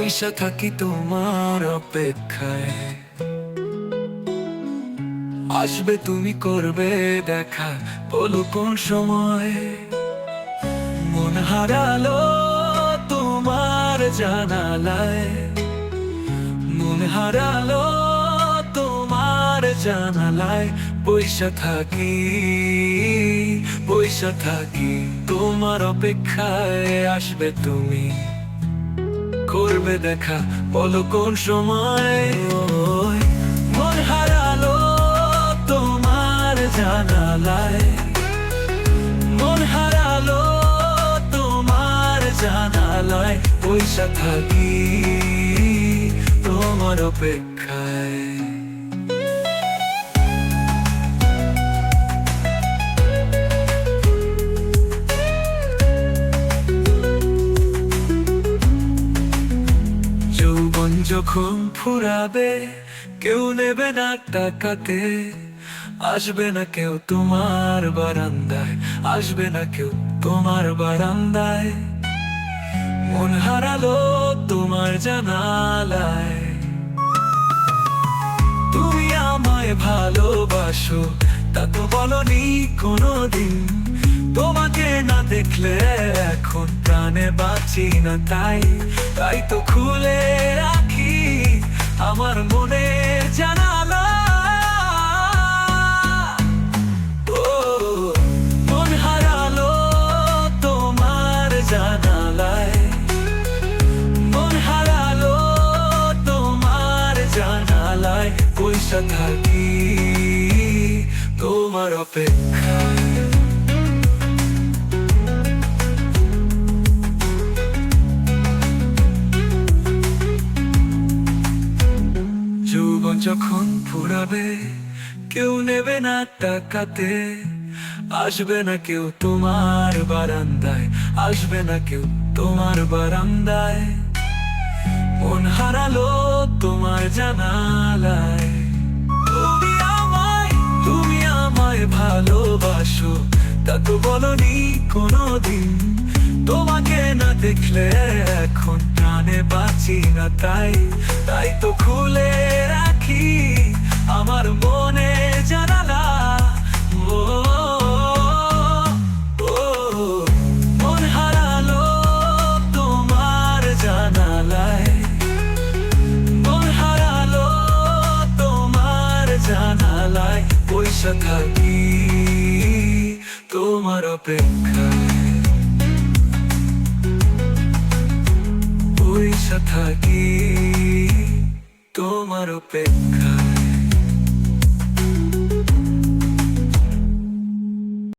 বৈশা থাকি তোমার অপেক্ষায়। আসবে তুমি, করবে দেখা, বলো কোন সময়। মন হারালো তোমার জানালায়। মন হারালো তোমার জানালায়। পয়সা থাকি পয়সা থাকি তোমার অপেক্ষায়। আসবে তুমি করবে দেখা? বলো কোন সময়? মন হারালো তোমার জানালায়। মন হারালো তোমার জানালায়। পয়সা থাকি তোমার অপেক্ষায়। যখন ফুরাবে, কেউ নেবে না টাকাতে। আসবে না কেউ তোমার বারান্দায়, আসবে না কেউ তোমার বারান্দায়। মন হারালো তোমার জানালায়। তুমি আমায় ভালোবাসো, তা তো বলনি কোনোদিন। তোমাকে না দেখলে এখন প্রাণে বাঁচি না তাই। তাই তো খুলে রাখি আমার মনের জানালা। ও, মন হারালো তোমার জানালায়। মন হারালো তোমার জানালায়। পয়সা থাকি তোমার অপেক্ষায়। যখন ফুরাবে, কেউ নেবে না টাকাতে। আসবে না কেউ তোমার বারান্দায়, আসবে না কেউ তোমার বারান্দায়। মন হারালো তোমার জানালায়। তুমি আমায় তুমি আমায় ভালোবাসো, তা তো বলনি কোনোদিন। তোমাকে না দেখলে এখন প্রাণে বাঁচি না তাই। তাই তো খুলে রাখি আমার মনে জানালা। ও মন হারালো তোমার জানালায়। মন হারালো তোমার জানালায়। পয়সা থাকি তোমার অপেক্ষায়। পয়সা থাকি তোমার অপেক্ষায়